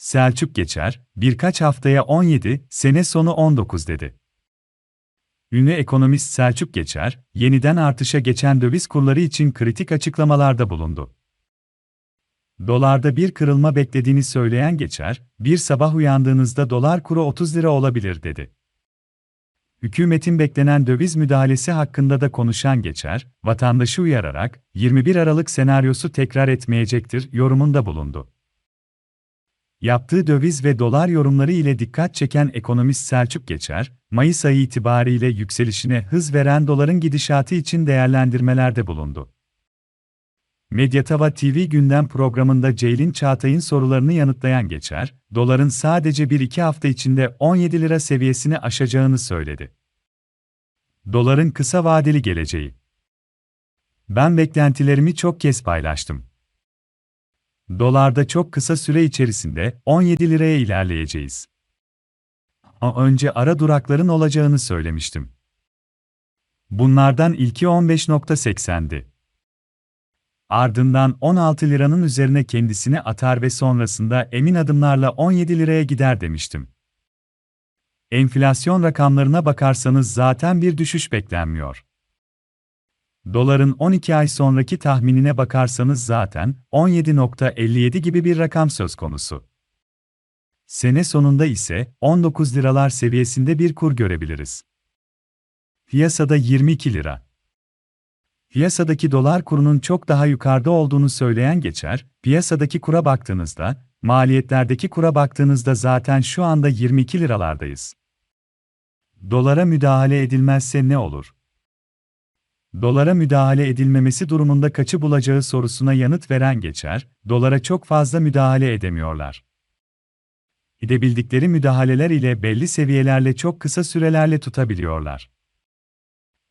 Selçuk Geçer, birkaç haftaya 17, sene sonu 19 dedi. Ünlü ekonomist Selçuk Geçer, yeniden artışa geçen döviz kurları için kritik açıklamalarda bulundu. Dolarda bir kırılma beklediğini söyleyen Geçer, bir sabah uyandığınızda dolar kuru 30 lira olabilir dedi. Hükümetin beklenen döviz müdahalesi hakkında da konuşan Geçer, vatandaşı uyararak 21 Aralık senaryosu tekrar etmeyecektir yorumunda bulundu. Yaptığı döviz ve dolar yorumları ile dikkat çeken ekonomist Selçuk Geçer, Mayıs ayı itibariyle yükselişine hız veren doların gidişatı için değerlendirmelerde bulundu. Medyatava TV gündem programında Ceylin Çağatay'ın sorularını yanıtlayan Geçer, doların sadece 1-2 hafta içinde 17 lira seviyesini aşacağını söyledi. Doların kısa vadeli geleceği. Ben beklentilerimi çok kez paylaştım. Dolarda çok kısa süre içerisinde 17 liraya ilerleyeceğiz. Ama önce ara durakların olacağını söylemiştim. Bunlardan ilki 15.80'di. Ardından 16 liranın üzerine kendisini atar ve sonrasında emin adımlarla 17 liraya gider demiştim. Enflasyon rakamlarına bakarsanız zaten bir düşüş beklenmiyor. Doların 12 ay sonraki tahminine bakarsanız zaten 17.57 gibi bir rakam söz konusu. Sene sonunda ise 19 liralar seviyesinde bir kur görebiliriz. Piyasada 22 lira. Piyasadaki dolar kurunun çok daha yukarıda olduğunu söyleyen geçer, piyasadaki kura baktığınızda, maliyetlerdeki kura baktığınızda zaten şu anda 22 liralardayız. Dolara müdahale edilmezse ne olur? Dolara müdahale edilmemesi durumunda kaçı bulacağı sorusuna yanıt veren geçer, dolara çok fazla müdahale edemiyorlar. Edebildikleri müdahaleler ile belli seviyelerle çok kısa sürelerle tutabiliyorlar.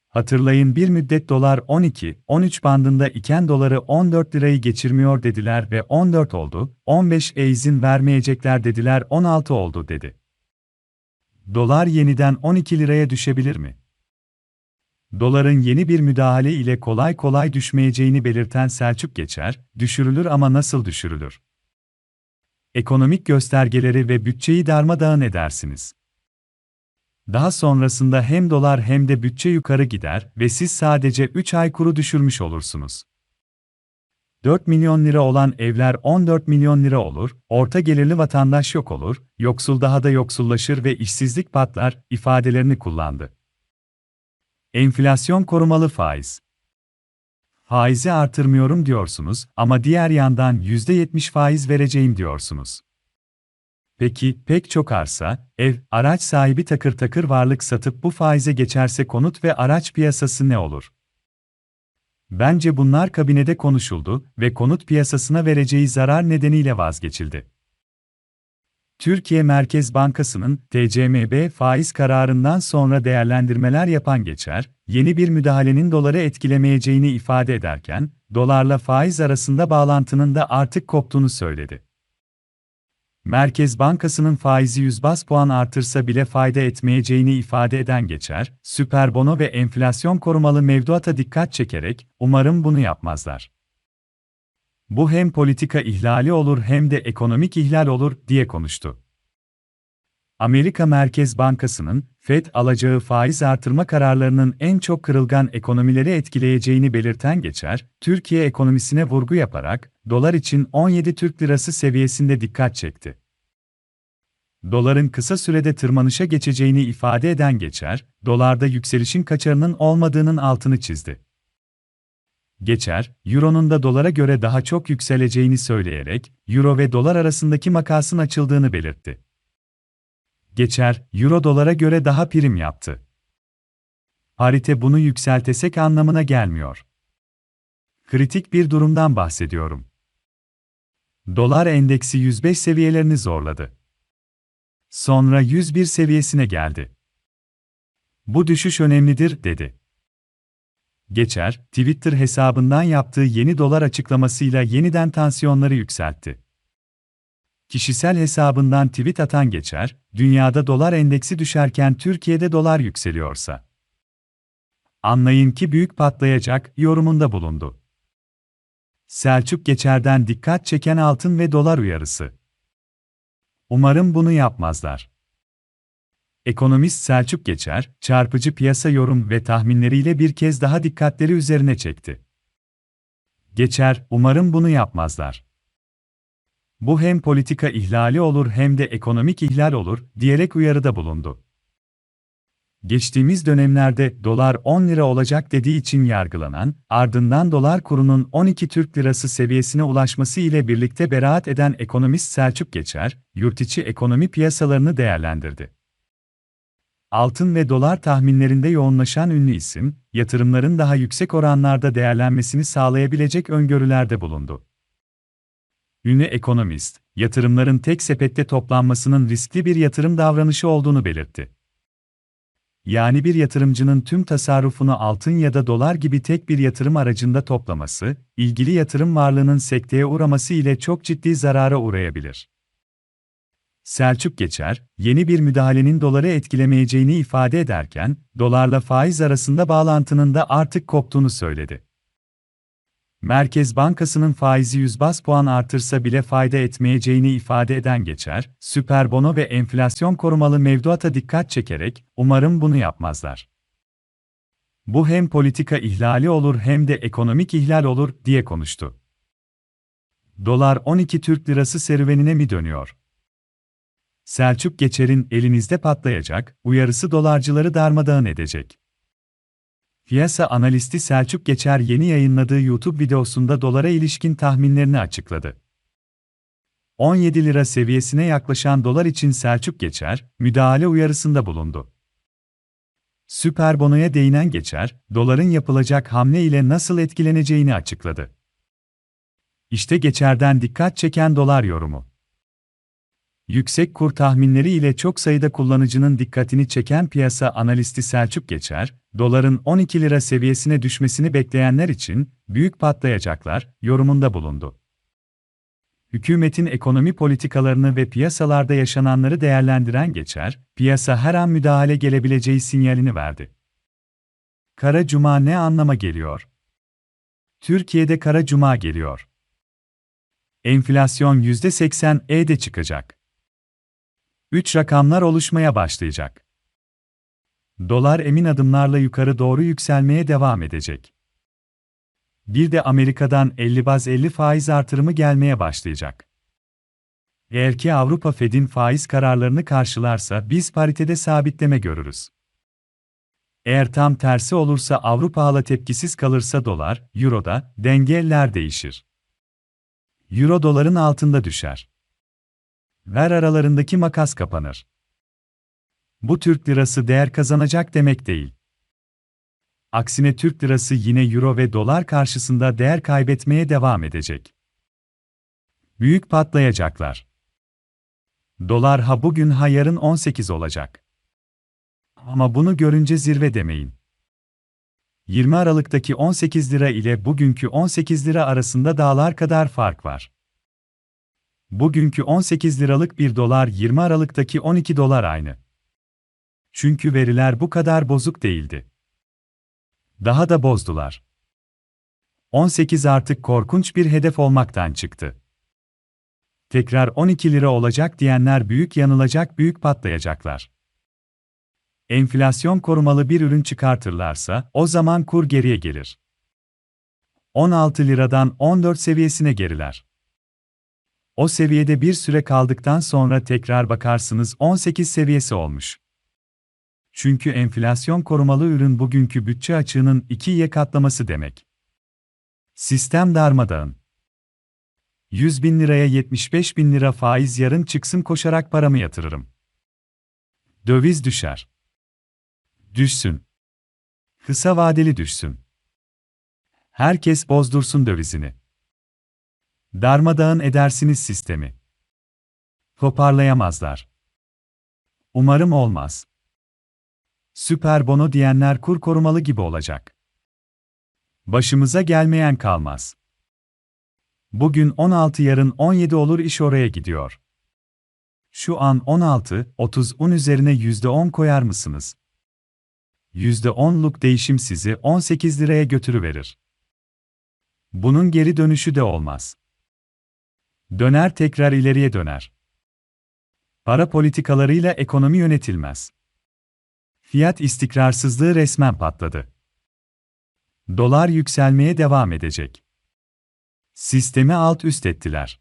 Hatırlayın bir müddet dolar 12-13 bandında iken doları 14 lirayı geçirmiyor dediler ve 14 oldu, 15 e izin vermeyecekler dediler 16 oldu dedi. Dolar yeniden 12 liraya düşebilir mi? Doların yeni bir müdahale ile kolay kolay düşmeyeceğini belirten Selçuk Geçer, düşürülür ama nasıl düşürülür? Ekonomik göstergeleri ve bütçeyi darmadağın edersiniz. Daha sonrasında hem dolar hem de bütçe yukarı gider ve siz sadece 3 ay kuru düşürmüş olursunuz. 4 milyon lira olan evler 14 milyon lira olur, orta gelirli vatandaş yok olur, yoksul daha da yoksullaşır ve işsizlik patlar ifadelerini kullandı. Enflasyon korumalı faiz. Faizi artırmıyorum diyorsunuz ama diğer yandan %70 faiz vereceğim diyorsunuz. Peki, pek çok arsa, ev, araç sahibi takır takır varlık satıp bu faize geçerse konut ve araç piyasası ne olur? Bence bunlar kabinede konuşuldu ve konut piyasasına vereceği zarar nedeniyle vazgeçildi. Türkiye Merkez Bankası'nın TCMB faiz kararından sonra değerlendirmeler yapan geçer, yeni bir müdahalenin doları etkilemeyeceğini ifade ederken, dolarla faiz arasında bağlantının da artık koptuğunu söyledi. Merkez Bankası'nın faizi 100 bas puan artırsa bile fayda etmeyeceğini ifade eden geçer, süper bono ve enflasyon korumalı mevduata dikkat çekerek, umarım bunu yapmazlar. Bu hem politika ihlali olur hem de ekonomik ihlal olur diye konuştu. Amerika Merkez Bankası'nın Fed alacağı faiz artırma kararlarının en çok kırılgan ekonomileri etkileyeceğini belirten geçer, Türkiye ekonomisine vurgu yaparak dolar için 17 Türk Lirası seviyesinde dikkat çekti. Doların kısa sürede tırmanışa geçeceğini ifade eden geçer, dolarda yükselişin kaçarının olmadığının altını çizdi. Geçer, Euro'nun da dolara göre daha çok yükseleceğini söyleyerek, Euro ve dolar arasındaki makasın açıldığını belirtti. Geçer, Euro dolara göre daha prim yaptı. Parite bunu yükseltesek anlamına gelmiyor. Kritik bir durumdan bahsediyorum. Dolar endeksi 105 seviyelerini zorladı. Sonra 101 seviyesine geldi. Bu düşüş önemlidir, dedi. Geçer, Twitter hesabından yaptığı yeni dolar açıklamasıyla yeniden tansiyonları yükseltti. Kişisel hesabından tweet atan Geçer, dünyada dolar endeksi düşerken Türkiye'de dolar yükseliyorsa. Anlayın ki büyük patlayacak yorumunda bulundu. Selçuk Geçer'den dikkat çeken altın ve dolar uyarısı. Umarım bunu yapmazlar. Ekonomist Selçuk Geçer, çarpıcı piyasa yorum ve tahminleriyle bir kez daha dikkatleri üzerine çekti. Geçer, umarım bunu yapmazlar. Bu hem politika ihlali olur hem de ekonomik ihlal olur, diyerek uyarıda bulundu. Geçtiğimiz dönemlerde dolar 10 lira olacak dediği için yargılanan, ardından dolar kurunun 12 Türk lirası seviyesine ulaşması ile birlikte beraat eden ekonomist Selçuk Geçer, yurtiçi ekonomi piyasalarını değerlendirdi. Altın ve dolar tahminlerinde yoğunlaşan ünlü isim, yatırımların daha yüksek oranlarda değerlenmesini sağlayabilecek öngörülerde bulundu. Ünlü ekonomist, yatırımların tek sepette toplanmasının riskli bir yatırım davranışı olduğunu belirtti. Yani bir yatırımcının tüm tasarrufunu altın ya da dolar gibi tek bir yatırım aracında toplaması, ilgili yatırım varlığının sekteye uğraması ile çok ciddi zarara uğrayabilir. Selçuk Geçer, yeni bir müdahalenin doları etkilemeyeceğini ifade ederken, dolarla faiz arasında bağlantının da artık koptuğunu söyledi. Merkez Bankası'nın faizi 100 bas puan artırsa bile fayda etmeyeceğini ifade eden Geçer, süper bono ve enflasyon korumalı mevduata dikkat çekerek, umarım bunu yapmazlar. Bu hem politika ihlali olur hem de ekonomik ihlal olur, diye konuştu. Dolar 12 Türk Lirası serüvenine mi dönüyor? Selçuk Geçer'in elinizde patlayacak, uyarısı dolarcıları darmadağın edecek. Piyasa analisti Selçuk Geçer yeni yayınladığı YouTube videosunda dolara ilişkin tahminlerini açıkladı. 17 lira seviyesine yaklaşan dolar için Selçuk Geçer, müdahale uyarısında bulundu. Süper bonoya değinen Geçer, doların yapılacak hamle ile nasıl etkileneceğini açıkladı. İşte Geçer'den dikkat çeken dolar yorumu. Yüksek kur tahminleri ile çok sayıda kullanıcının dikkatini çeken piyasa analisti Selçuk Geçer, doların 12 lira seviyesine düşmesini bekleyenler için büyük patlayacaklar yorumunda bulundu. Hükümetin ekonomi politikalarını ve piyasalarda yaşananları değerlendiren Geçer, piyasa her an müdahale gelebileceği sinyalini verdi. Kara Cuma ne anlama geliyor? Türkiye'de Kara Cuma geliyor. Enflasyon %80'e çıkacak. 3 rakamlar oluşmaya başlayacak. Dolar emin adımlarla yukarı doğru yükselmeye devam edecek. Bir de Amerika'dan 50 baz 50 faiz artırımı gelmeye başlayacak. Eğer ki Avrupa Fed'in faiz kararlarını karşılarsa biz paritede sabitleme görürüz. Eğer tam tersi olursa Avrupa hala tepkisiz kalırsa dolar, euroda dengeler değişir. Euro doların altında düşer ver aralarındaki makas kapanır. Bu Türk lirası değer kazanacak demek değil. Aksine Türk lirası yine euro ve dolar karşısında değer kaybetmeye devam edecek. Büyük patlayacaklar. Dolar ha bugün ha yarın 18 olacak. Ama bunu görünce zirve demeyin. 20 Aralık'taki 18 lira ile bugünkü 18 lira arasında dağlar kadar fark var. Bugünkü 18 liralık 1 dolar 20 Aralık'taki 12 dolar aynı. Çünkü veriler bu kadar bozuk değildi. Daha da bozdular. 18 artık korkunç bir hedef olmaktan çıktı. Tekrar 12 lira olacak diyenler büyük yanılacak, büyük patlayacaklar. Enflasyon korumalı bir ürün çıkartırlarsa o zaman kur geriye gelir. 16 liradan 14 seviyesine geriler. O seviyede bir süre kaldıktan sonra tekrar bakarsınız 18 seviyesi olmuş. Çünkü enflasyon korumalı ürün bugünkü bütçe açığının 2'ye katlaması demek. Sistem darmadağın. 100 bin liraya 75 bin lira faiz yarın çıksın koşarak paramı yatırırım. Döviz düşer. Düşsün. Kısa vadeli düşsün. Herkes bozdursun dövizini. Darmadağın edersiniz sistemi. Toparlayamazlar. Umarım olmaz. Süper bono diyenler kur korumalı gibi olacak. Başımıza gelmeyen kalmaz. Bugün 16 yarın 17 olur iş oraya gidiyor. Şu an 16, 30 un üzerine %10 koyar mısınız? %10'luk değişim sizi 18 liraya götürüverir. Bunun geri dönüşü de olmaz. Döner tekrar ileriye döner. Para politikalarıyla ekonomi yönetilmez. Fiyat istikrarsızlığı resmen patladı. Dolar yükselmeye devam edecek. Sistemi alt üst ettiler.